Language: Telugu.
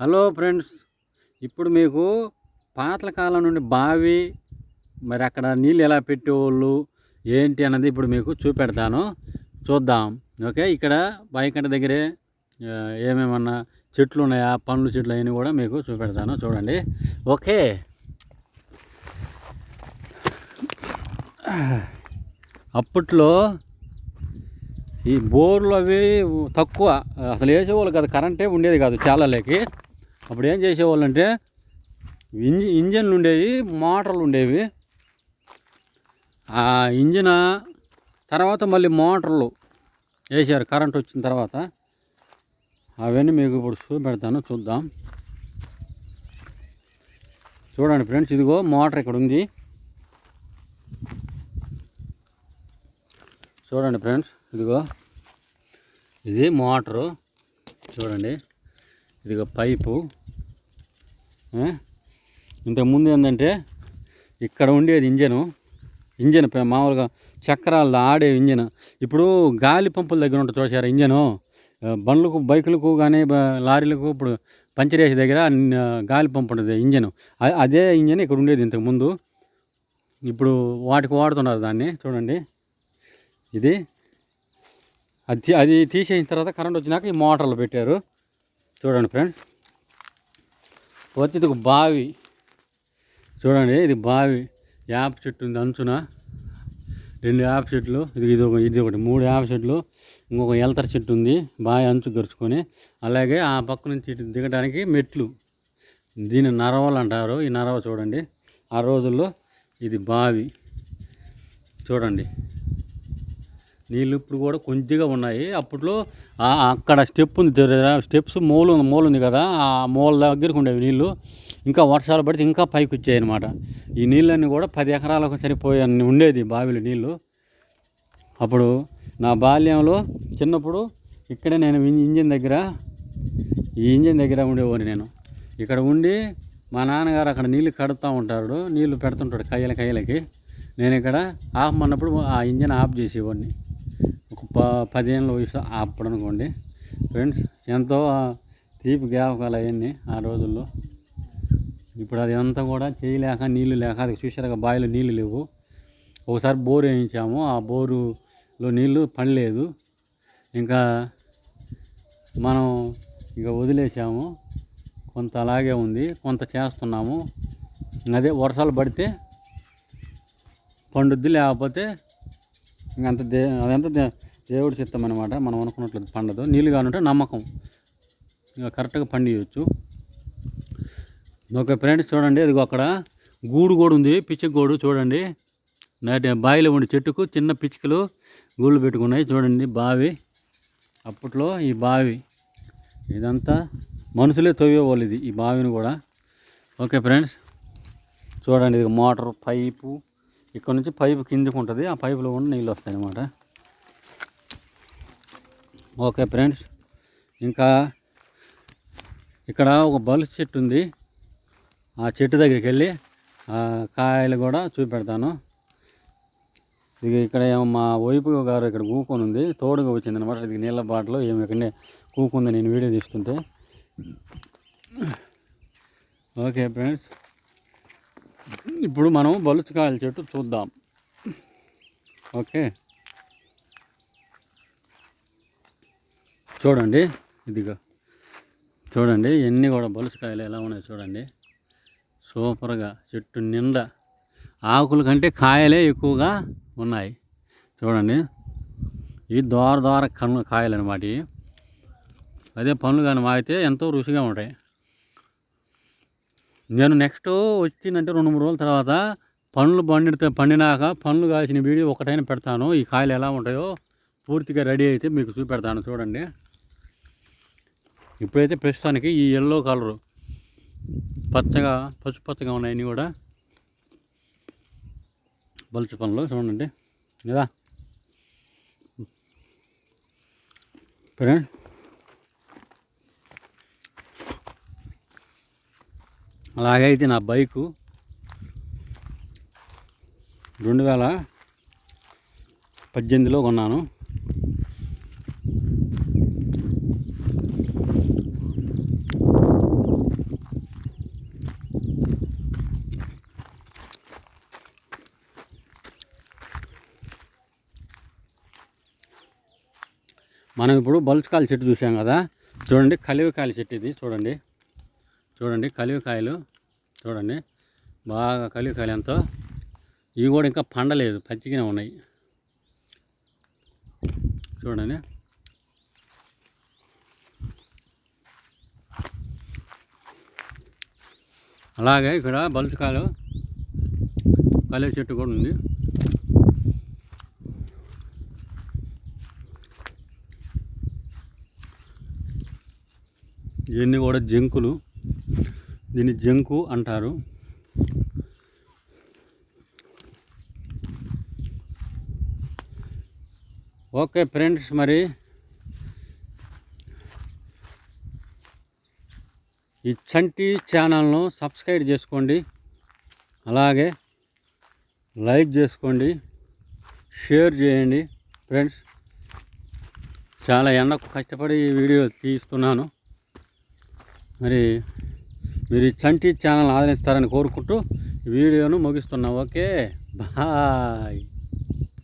హలో ఫ్రెండ్స్ ఇప్పుడు మీకు పాతల కాలం నుండి బావి మరి అక్కడ నీళ్ళు ఎలా పెట్టేవాళ్ళు ఏంటి అన్నది ఇప్పుడు మీకు చూపెడతాను. చూద్దాం. ఓకే ఇక్కడ బైకంట దగ్గరే ఏమేమన్నా చెట్లు ఉన్నాయా పండ్ల చెట్లు అవన్నీ కూడా మీకు చూపెడతాను. చూడండి. ఓకే. అప్పట్లో ఈ బోర్లు అవి తక్కువ అసలు వేసేవాళ్ళు కాదు కరెంటే ఉండేది కాదు చాలాలేకి. అప్పుడు ఏం చేసేవాళ్ళు అంటే ఇంజి ఇంజన్లు ఉండేవి మోటార్లు ఉండేవి ఆ ఇంజిన్ తర్వాత మళ్ళీ మోటార్లు వేసారు కరెంట్ వచ్చిన తర్వాత. అవన్నీ మీకు ఇప్పుడు చూపెడతాను చూద్దాం. చూడండి ఫ్రెండ్స్ ఇదిగో మోటార్ ఇక్కడ ఉంది చూడండి ఫ్రెండ్స్ ఇదిగో. ఇది మోటరు. చూడండి. ఇదిగో పైపు. ఇంతకుముందు ఏంటంటే ఇక్కడ ఉండేది ఇంజను. ఇంజన్ మామూలుగా చక్రాలు ఆడే ఇంజన్. ఇప్పుడు గాలి పంపుల దగ్గర ఉంటుంది చూసారు ఇంజను. బండ్లకు బైకులకు కానీ లారీలకు ఇప్పుడు పంచర్ వేసే దగ్గర గాలి పంపు ఉంటుంది ఇంజను. అదే ఇంజన్ ఇక్కడ ఉండేది ఇంతకుముందు ఇప్పుడు వాటికి వాడుతున్నారు దాన్ని చూడండి. ఇది అది తీ- అది తీసేసిన తర్వాత కరెంట్ వచ్చినాక ఈ మోటార్లు పెట్టారు. చూడండి ఫ్రెండ్స్ వచ్చి ఇది ఒక బావి. చూడండి ఇది బావి. యాప చెట్టు ఉంది అంచున. రెండు యాప చెట్లు ఇది ఇది ఒక ఇది ఒకటి. మూడు యాప చెట్లు ఇంకొక ఎలతర చెట్టు ఉంది. బావి అంచు గరుచుకొని అలాగే ఆ పక్క నుంచి ఇటు దిగడానికి మెట్లు. దీన్ని నరవలు అంటారు. ఈ నరవ చూడండి. ఆ రోజుల్లో ఇది బావి. చూడండి. నీళ్ళు ఇప్పుడు కూడా కొద్దిగా ఉన్నాయి. అప్పట్లో అక్కడ స్టెప్ ఉంది స్టెప్స్ మూల మూల ఉంది కదా ఆ మూల దగ్గరకు ఉండేవి నీళ్ళు. ఇంకా వర్షాలు పడితే ఇంకా పైకి వచ్చాయి అనమాట ఈ నీళ్ళన్నీ కూడా పది ఎకరాలకు సరిపోయే ఉండేది బావిలో నీళ్ళు. అప్పుడు నా బాల్యంలో చిన్నప్పుడు ఇక్కడే నేను ఇంజిన్ దగ్గర ఈ ఇంజిన్ దగ్గర ఉండేవాడిని నేను. ఇక్కడ ఉండి మా నాన్నగారు అక్కడ నీళ్ళు కడుతూ ఉంటాడు నీళ్ళు పెడుతుంటాడు కయ్యల కయ్యలకి. నేను ఇక్కడ ఆఫ్ అన్నప్పుడు ఆ ఇంజిన్ ఆఫ్ చేసేవాడిని. ప పదిహేనుల వయసు అప్పుడు అనుకోండి ఫ్రెండ్స్ ఎంతో తీపి జ్ఞాపకాలు అవన్నీ ఆ రోజుల్లో. ఇప్పుడు అది అంతా కూడా చేయలేక నీళ్ళు లేక అది చూసారుగా బావిలో నీళ్ళు లేవు. ఒకసారి బోరు వేయించాము ఆ బోరులో నీళ్ళు పడలేదు. ఇంకా మనం ఇంకా వదిలేసాము కొంత అలాగే ఉంది కొంత చేస్తున్నాము. అదే వర్షాలు పడితే పండుద్ది లేకపోతే ఇంకంత దే అదంతా దే- దేవుడి చిత్తం అనమాట మనం అనుకున్నట్లు పండదు. నీళ్ళు కానుంటే నమ్మకం. ఇక కరెక్ట్గా పండియచ్చు. ఓకే ఫ్రెండ్స్ చూడండి. అది అక్కడ గూడు కూడా ఉంది. పిచ్చి గూడు చూడండి. నాటి బావిలో ఉండే చెట్టుకు చిన్న పిచ్చుకలు గూళ్ళు పెట్టుకున్నాయి. చూడండి బావి. అప్పట్లో ఈ బావి. ఇదంతా మనుషులే తవ్వేవాళ్ళు ఇది ఈ బావిని కూడా. ఓకే ఫ్రెండ్స్ చూడండి. ఇది మోటార్ పైపు. ఇక్కడ నుంచి పైపు కిందికి ఉంటుంది. ఆ పైపులో కూడా నీళ్ళు వస్తాయి అన్నమాట ఓకే ఫ్రెండ్స్. ఇంకా ఇక్కడ ఒక బలుసు చెట్టు ఉంది. ఆ చెట్టు దగ్గరికి వెళ్ళి ఆ కాయలు కూడా చూపెడతాను. ఇది ఇక్కడ ఏమో మా వైపు గారు ఇక్కడ కూకొని ఉంది. తోడుగా వచ్చింది అనమాట ఇది నీళ్ళ బాటలో ఏమి ఇక్కడనే కూకుంది నేను వీడియో తీస్తుంటే. Okay friends. ఇప్పుడు మనం బలుచుకాయల చెట్టు చూద్దాం. ఓకే. చూడండి ఇదిగో. చూడండి ఇవన్నీ కూడా బలుసుకాయలు ఎలా ఉన్నాయి చూడండి. సూపర్గా చెట్టు నిండా ఆకుల కంటే కాయలే ఎక్కువగా ఉన్నాయి. చూడండి ఇవి దోర దోర కన్ను కాయలు అనమాట అదే పండ్లు కానీ మాగితే ఎంతో రుచిగా ఉంటాయి. నేను నెక్స్ట్ వచ్చిందంటే రెండు మూడు రోజుల తర్వాత పండ్లు పండితే పండినాక పండ్లు కాసిన వీడియో ఒకటైనా పెడతాను. ఈ కాయలు ఎలా ఉంటాయో పూర్తిగా రెడీ అయితే మీకు చూపెడతాను. చూడండి. ఇప్పుడైతే ప్రస్తుతానికి ఈ ఎల్లో కలరు పచ్చగా పసుపు పచ్చగా ఉన్నాయని కూడా. బలుచు పనులు చూడండి. కదా ఫ్రెండ్ అలాగైతే నా బైకు. రెండు వేల పద్దెనిమిదిలో కొన్నాను. మనం ఇప్పుడు బలుచుకాయల చెట్టు చూసాం కదా. చూడండి కలివికాయల చెట్టు ఇది చూడండి. చూడండి కలివికాయలు చూడండి. బాగా కలివికాయలు ఎంతో. ఇవి కూడా ఇంకా పండలేదు పచ్చిగానే ఉన్నాయి. చూడండి. అలాగే ఇక్కడ బలుచుకాయలు కలివి చెట్టు కూడా ఉంది. ఇవన్నీ కూడా జంకులు. దీన్ని జంకు అంటారు. ఓకే ఫ్రెండ్స్ మరి ఈ చంటి ఛానల్ను సబ్స్క్రైబ్ చేసుకోండి. అలాగే లైక్ చేసుకోండి. షేర్ చేయండి. ఫ్రెండ్స్ చాలా ఎండకు కష్టపడి ఈ వీడియో తీస్తున్నాను. మరి మీరు ఈ చంటి ఛానల్ ఆదరిస్తారని కోరుకుంటూ వీడియోను ముగిస్తున్నా. Okay bye.